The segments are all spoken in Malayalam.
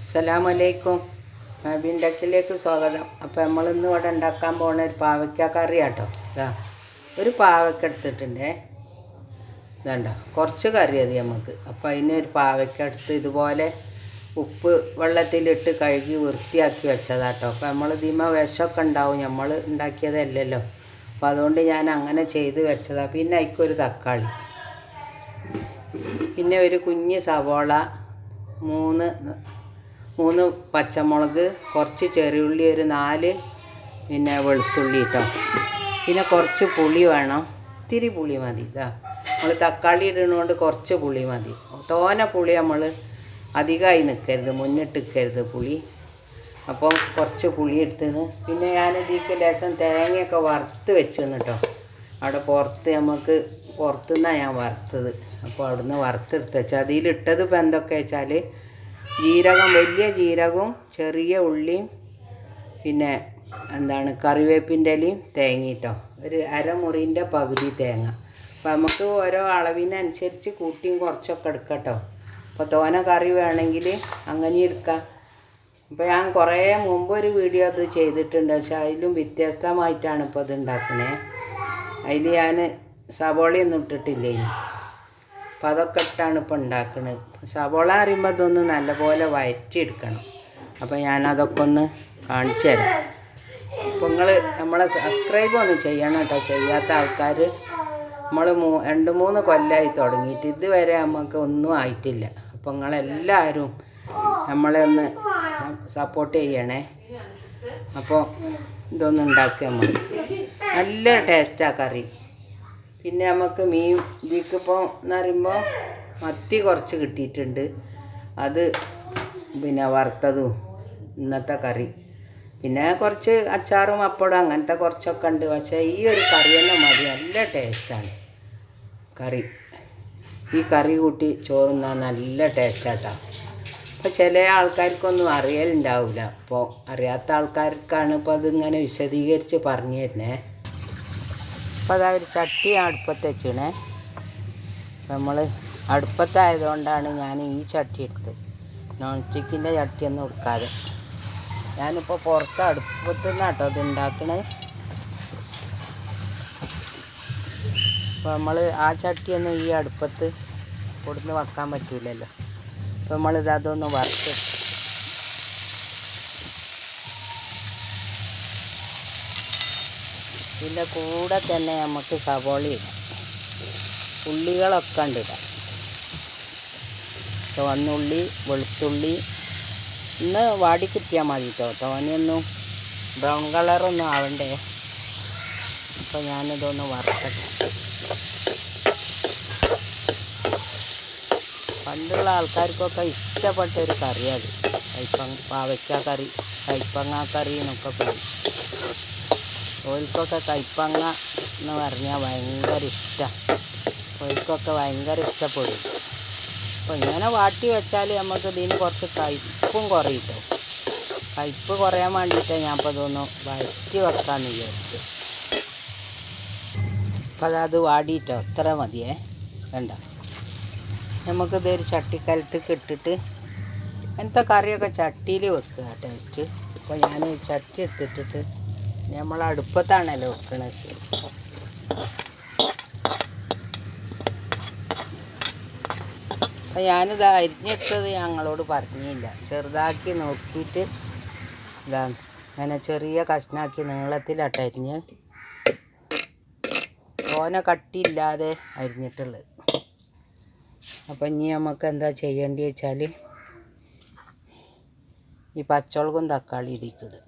അസ്സലാമലൈക്കും. ബിൻഡക്കിലേക്ക് സ്വാഗതം. അപ്പോൾ നമ്മളിന്ന് ഇവിടെ ഉണ്ടാക്കാൻ പോണ ഒരു പാവയ്ക്ക കറി കേട്ടോ ഇതാ ഒരു പാവയ്ക്ക എടുത്തിട്ടുണ്ടേ. ഇതണ്ട കുറച്ച് കറി അതി നമുക്ക് അപ്പോൾ അതിന് ഒരു പാവയ്ക്ക എടുത്ത് ഇതുപോലെ ഉപ്പ് വെള്ളത്തിലിട്ട് കഴുകി വൃത്തിയാക്കി വെച്ചതാട്ടോ. അപ്പോൾ നമ്മൾ ഇതിമ വിഷമൊക്കെ ഉണ്ടാവും. നമ്മൾ ഉണ്ടാക്കിയതല്ലല്ലോ. അപ്പോൾ അതുകൊണ്ട് ഞാൻ അങ്ങനെ ചെയ്ത് വെച്ചതാണ് പിന്നെ അതിക്കൊരു തക്കാളി. പിന്നെ ഒരു കുഞ്ഞ് സവോള. മൂന്ന് മൂന്ന് പച്ചമുളക് കുറച്ച് ചെറിയുള്ളി ഒരു നാല് പിന്നെ വെളുത്തുള്ളി കേട്ടോ പിന്നെ കുറച്ച് പുളി വേണം. ഇത്തിരി പുളി മതി ഇതാ നമ്മൾ തക്കാളി ഇടുന്നതുകൊണ്ട് കുറച്ച് പുളി മതി. തോന പുളി നമ്മൾ അധികമായി നിൽക്കരുത് മുന്നിട്ട് നിൽക്കരുത് പുളി. അപ്പോൾ കുറച്ച് പുളി എടുത്തിന് പിന്നെ ഞാൻ ഇതിലേക്ക് ലേശം തേങ്ങയൊക്കെ വറുത്ത് വെച്ചിരുന്നു കേട്ടോ അവിടെ പുറത്ത് നമുക്ക് പുറത്തുനിന്നാണ് ഞാൻ വറുത്തത്. അപ്പോൾ അവിടുന്ന് വറുത്തെടുത്ത് വെച്ചാൽ അതിലിട്ടത് ഇപ്പം എന്തൊക്കെ വെച്ചാൽ ജീരകം വലിയ ജീരകവും ചെറിയ ഉള്ളിയും പിന്നെ എന്താണ് കറിവേപ്പിന്റെ ഇലയും തേങ്ങയിട്ടോ ഒരു അരമുറിന്റെ പകുതി തേങ്ങ. അപ്പോൾ നമുക്ക് ഓരോ അളവിനനുസരിച്ച് കൂട്ടിയും കുറച്ചൊക്കെ എടുക്കട്ടോ. അപ്പോൾ തോന കറി വേണമെങ്കിൽ അങ്ങനെ എടുക്കാം. അപ്പോൾ ഞാൻ കുറേ മുമ്പ് ഒരു വീഡിയോ അത് ചെയ്തിട്ടുണ്ട്. പക്ഷെ അതിലും വ്യത്യസ്തമായിട്ടാണ് ഇപ്പോൾ അത് ഉണ്ടാക്കുന്നത് അതിൽ ഞാൻ സവോളയൊന്നും ഇട്ടിട്ടില്ലേ ഇനി അപ്പോൾ അതൊക്കെ ഇട്ടാണ് ഇപ്പോൾ ഉണ്ടാക്കുന്നത് സവോള അറിയുമ്പോൾ അതൊന്ന് നല്ലപോലെ വയറ്റിയെടുക്കണം. അപ്പോൾ ഞാനതൊക്കെ ഒന്ന് കാണിച്ചു തരാം. അപ്പോൾ നിങ്ങൾ നമ്മളെ സബ്സ്ക്രൈബ് ഒന്ന് ചെയ്യണം കേട്ടോ. ചെയ്യാത്ത ആൾക്കാർ നമ്മൾ മൂ രണ്ട് മൂന്ന് കൊല്ലമായി തുടങ്ങിയിട്ട് ഇതുവരെ നമുക്ക് ഒന്നും ആയിട്ടില്ല. അപ്പോൾ നിങ്ങളെല്ലാവരും നമ്മളെ ഒന്ന് സപ്പോർട്ട് ചെയ്യണേ. അപ്പോൾ ഇതൊന്നും ഉണ്ടാക്കുക നമ്മൾ നല്ല ടേസ്റ്റാണ് കറി. പിന്നെ നമുക്ക് മീൻ ഇതിക്കിപ്പോൾ എന്ന് പറയുമ്പോൾ മത്തി കുറച്ച് കിട്ടിയിട്ടുണ്ട്. അത് പിന്നെ വറുത്തതും ഇന്നത്തെ കറി. പിന്നെ കുറച്ച് അച്ചാറും അപ്പടും അങ്ങനത്തെ കുറച്ചൊക്കെ ഉണ്ട്. പക്ഷേ ഈ ഒരു കറി തന്നെ മതി. നല്ല ടേസ്റ്റാണ് കറി. ഈ കറി കൂട്ടി ചോറുന്ന നല്ല ടേസ്റ്റാട്ടോ അപ്പോൾ ചില ആൾക്കാർക്കൊന്നും അറിയലുണ്ടാവില്ല അപ്പോൾ അറിയാത്ത ആൾക്കാർക്കാണ് ഇപ്പോൾ അതിങ്ങനെ വിശദീകരിച്ച് പറഞ്ഞു തരുന്നേ. അപ്പോൾ അതാ ഒരു ചട്ടി അടുപ്പത്ത് വെച്ചിണേ നമ്മൾ അടുപ്പത്തായതുകൊണ്ടാണ് ഞാൻ ഈ ചട്ടി എടുത്തത്. നോൺ സ്റ്റിക്കിന്റെ ചട്ടിയൊന്നും എടുക്കാതെ. ഞാനിപ്പോൾ പുറത്ത് അടുപ്പത്ത് നിന്നാട്ടോ ഇത് ഉണ്ടാക്കണേ അപ്പോൾ നമ്മൾ ആ ചട്ടിയൊന്നും ഈ അടുപ്പത്ത് കൊടുന്ന് വെക്കാൻ പറ്റില്ലല്ലോ അപ്പോൾ നമ്മളിത് അതൊന്ന് വറുത്ത് ഇതിന്റെ കൂടെ തന്നെ നമുക്ക് സവോള ഉള്ളികളൊക്കെ ഉണ്ട് ഇടാം ചുവന്നുള്ളി വെളുത്തുള്ളി. ഇന്ന് വാടി കിട്ടിയാൽ മതി കേട്ടോ. തോനെയൊന്നും ബ്രൗൺ കളറൊന്നും ആവണ്ടേ. അപ്പോൾ ഞാനിതൊന്ന് വറുത്തട്ടെ പണ്ടുള്ള ആൾക്കാർക്കൊക്കെ ഇഷ്ടപ്പെട്ട ഒരു കറിയാണ് കൈപ്പങ്ങ പാവയ്ക്ക കറി കൈപ്പങ്ങ കറി എന്നൊക്കെ പറയും. ഓൽക്കൊക്കെ കൈപ്പങ്ങ എന്ന് പറഞ്ഞാൽ ഭയങ്കര ഇഷ്ടമാണ് ഓൽക്കൊക്കെ ഭയങ്കര ഇഷ്ടപ്പെടും. അപ്പോൾ ഇങ്ങനെ വാട്ടി വെച്ചാൽ നമുക്ക് ഇതിന് കുറച്ച് കയ്പ്പും കുറയും കേട്ടോ കയ്പ്പ് കുറയാൻ വേണ്ടിയിട്ടാണ് ഞാൻ അപ്പോൾ ഇതൊന്ന് വഴറ്റി വെക്കാമെന്ന് വിചാരിച്ചു. അപ്പോൾ അതത് വാടിയിട്ടോ അത്ര മതിയേ? വേണ്ട നമുക്കിതൊരു ചട്ടിക്കലത്തേക്ക് ഇട്ടിട്ട് അങ്ങനത്തെ കറിയൊക്കെ ചട്ടിയിൽ വെക്കുക ടേസ്റ്റ് അപ്പോൾ ഞാൻ ചട്ടി എടുത്തിട്ടിട്ട് നമ്മൾ അടുപ്പത്താണല്ലോ വെക്കണത്. അപ്പം ഞാനിത് അരിഞ്ഞിട്ടത് ഞങ്ങളോട് പറഞ്ഞില്ല. ചെറുതാക്കി നോക്കിയിട്ട് ഇതാണ് അങ്ങനെ ചെറിയ കഷ്ണാക്കി നീളത്തിലാട്ട് അരിഞ്ഞ്. ഓന കട്ടിയില്ലാതെ അരിഞ്ഞിട്ടുള്ളത്. അപ്പം ഇനി നമുക്ക് എന്താ ചെയ്യേണ്ടി വെച്ചാൽ ഈ പച്ചമുളകും തക്കാളി ഇതിക്കിടുക.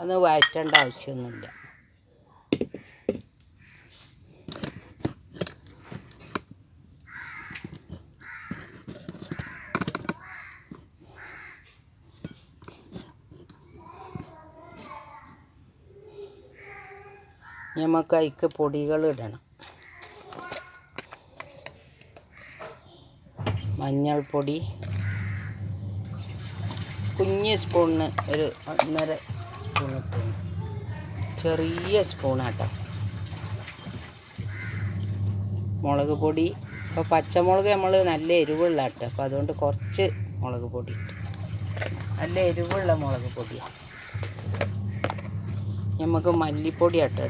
അത് വഴറ്റേണ്ട ആവശ്യമൊന്നുമില്ല. നമുക്ക് അതിക്ക് പൊടികൾ ഇടണം. മഞ്ഞൾപ്പൊടി കുഞ്ഞ് സ്പൂണിന് ഒരു ഒന്നര സ്പൂൺ ഇട്ടു ചെറിയ സ്പൂണാട്ടോ. മുളക് പൊടി ഇപ്പോൾ പച്ചമുളക് നമ്മൾ നല്ല എരിവുള്ള കേട്ടോ അപ്പോൾ അതുകൊണ്ട് കുറച്ച് മുളക് പൊടി ഇട്ടു. നല്ല എരിവുള്ള മുളക് പൊടിയാണ് നമുക്ക് മല്ലിപ്പൊടി ആട്ടോ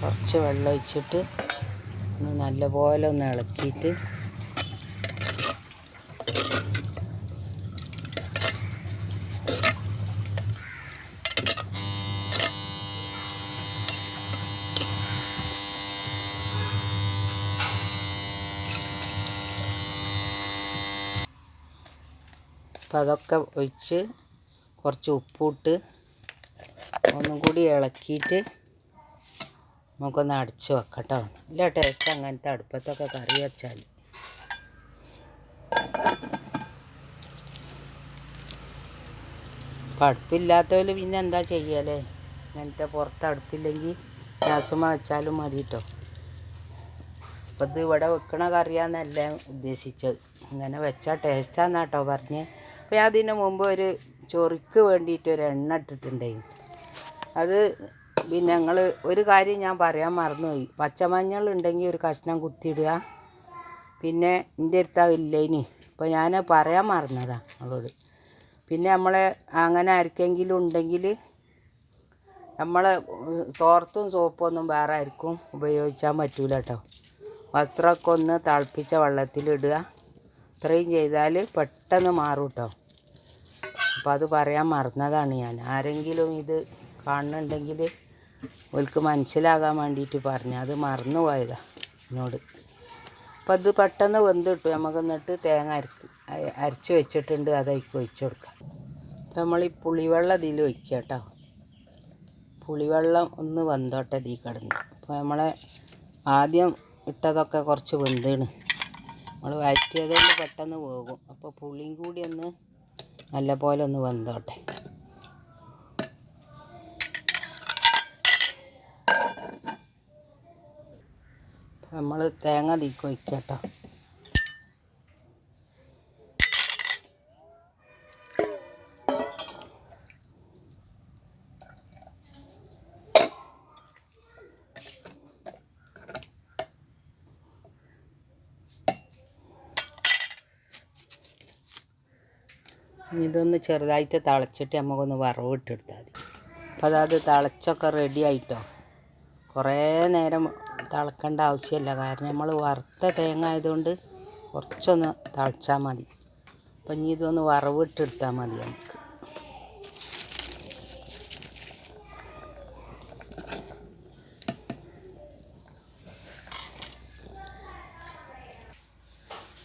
കുറച്ച് വെള്ളം ഒഴിച്ചിട്ട് ഒന്ന് നല്ലപോലെ ഒന്ന് ഇളക്കിയിട്ട് അപ്പം അതൊക്കെ ഒഴിച്ച് കുറച്ച് ഉപ്പിട്ട് ഒന്നും കൂടി ഇളക്കിയിട്ട് നമുക്കൊന്ന് അടച്ച് വെക്കട്ടോ നല്ല ടേസ്റ്റ് അങ്ങനത്തെ അടുപ്പത്തൊക്കെ കറി വെച്ചാൽ. അപ്പം അടുപ്പില്ലാത്തവർ പിന്നെ എന്താ ചെയ്യലേ? ഇങ്ങനത്തെ പുറത്ത് അടുപ്പില്ലെങ്കിൽ ഗ്യാസുമ്മ വെച്ചാലും മതി കേട്ടോ അപ്പം ഇത് ഇവിടെ വെക്കണ കറിയാന്നല്ല ഉദ്ദേശിച്ചത്. ഇങ്ങനെ വെച്ചാൽ ടേസ്റ്റാന്ന് കേട്ടോ പറഞ്ഞ്. അപ്പോൾ ഞാൻ അതിന് മുമ്പ് ഒരു ചൊറിക്ക് വേണ്ടിയിട്ട് ഒരു എണ്ണ ഇട്ടിട്ടുണ്ടായിരുന്നു അത് പിന്നെ ഞങ്ങൾ ഒരു കാര്യം ഞാൻ പറയാൻ മറന്നുപോയി. പച്ചമഞ്ഞൾ ഉണ്ടെങ്കിൽ ഒരു കഷ്ണം കുത്തിയിടുക. പിന്നെ എന്റെ അടുത്ത് ഇല്ലേനി. അപ്പോൾ ഞാൻ പറയാൻ മറന്നതാണ് അവളോട് പിന്നെ നമ്മളെ അങ്ങനെ ആർക്കെങ്കിലും ഉണ്ടെങ്കിൽ നമ്മളെ തോർത്തും സോപ്പൊന്നും വേറെ ആർക്കും ഉപയോഗിക്കാൻ പറ്റൂല കേട്ടോ വസ്ത്രമൊക്കെ ഒന്ന് തിളപ്പിച്ച വെള്ളത്തിലിടുക ഇത്രയും ചെയ്താൽ പെട്ടെന്ന് മാറും കേട്ടോ അപ്പോൾ അത് പറയാൻ മറന്നതാണ് ഞാൻ. ആരെങ്കിലും ഇത് കാണുന്നുണ്ടെങ്കിൽ ഓൾക്ക് മനസ്സിലാകാൻ വേണ്ടിയിട്ട് പറഞ്ഞു. അത് മറന്നു പോയതാ എന്നോട്. അപ്പോൾ അത് പെട്ടെന്ന് വെന്ത് കിട്ടും നമുക്ക് എന്നിട്ട് തേങ്ങ അരക്ക് അരച്ച് വെച്ചിട്ടുണ്ട്. അതൊക്കെ ഒഴിച്ചു കൊടുക്കാം. അപ്പം നമ്മൾ ഈ പുളിവെള്ളം ഇതിൽ ഒഴിക്കുക കേട്ടോ. പുളിവെള്ളം ഒന്ന് വെന്തോട്ടെ ഇതിൽ കിടന്ന്. അപ്പോൾ നമ്മളെ ആദ്യം ഇട്ടതൊക്കെ കുറച്ച് വെന്താണ്. നമ്മൾ വഴറ്റിയതുകൊണ്ട് പെട്ടെന്ന് പോകും. അപ്പോൾ പുളിയും കൂടി ഒന്ന് നല്ല പോലെ ഒന്ന് വെന്തോട്ടെ. നമ്മൾ തേങ്ങ തീക്ക് വയ്ക്കുക കേട്ടോ ഇതൊന്ന് ചെറുതായിട്ട് തിളച്ചിട്ട് നമുക്കൊന്ന് വറവിട്ടെടുത്താൽ മതി. അപ്പോൾ അതായത് തിളച്ചൊക്കെ റെഡി ആയിട്ടോ. കുറേ നേരം തിളക്കേണ്ട ആവശ്യമില്ല. കാരണം നമ്മൾ വറുത്ത തേങ്ങ ആയതുകൊണ്ട് കുറച്ചൊന്ന് തിളച്ചാൽ മതി. അപ്പം ഇനി ഇതൊന്ന് വറവിട്ടെടുത്താൽ മതി നമുക്ക്.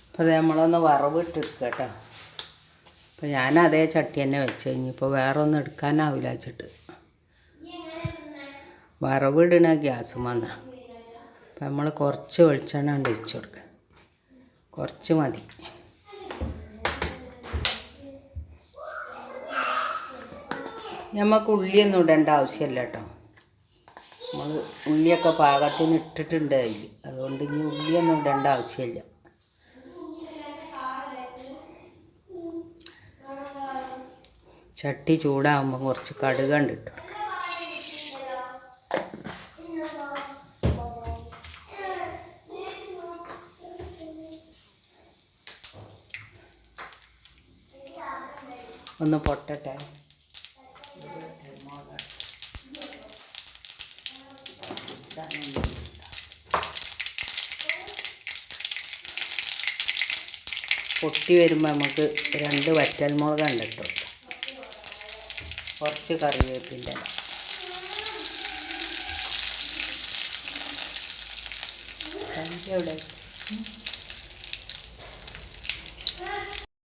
അപ്പോൾ നമ്മളൊന്ന് വറവിട്ടെടുക്കാം കേട്ടോ. അപ്പോൾ ഞാൻ അതേ ചട്ടി തന്നെ വെച്ച്. ഇനിയിപ്പോൾ വേറെ ഒന്നും എടുക്കാനാവില്ല വെച്ചിട്ട്. വറവിടണ ഗ്യാസ് വന്ന. അപ്പം നമ്മൾ കുറച്ച് വെളിച്ചെണ്ണ കൊണ്ട് ഒഴിച്ചു കൊടുക്കുക കുറച്ച് മതി. നമുക്ക് ഉള്ളിയൊന്നും ഇടേണ്ട ആവശ്യമില്ല കേട്ടോ. നമ്മൾ ഉള്ളിയൊക്കെ പാകത്തിന് ഇട്ടിട്ടുണ്ട് അതിൽ അതുകൊണ്ട് ഇനി ഉള്ളിയൊന്നും ഇടേണ്ട ആവശ്യമില്ല. ചട്ടി ചൂടാകുമ്പോൾ കുറച്ച് കടുക് കണ്ടിട്ട് ഒന്ന് പൊട്ടട്ടെ? പൊട്ടി വരുമ്പോൾ നമുക്ക് രണ്ട് വറ്റൽമുളക് കണ്ടിട്ട് കുറച്ച് കറിവേപ്പിന്റെ ഇല. എവിടെ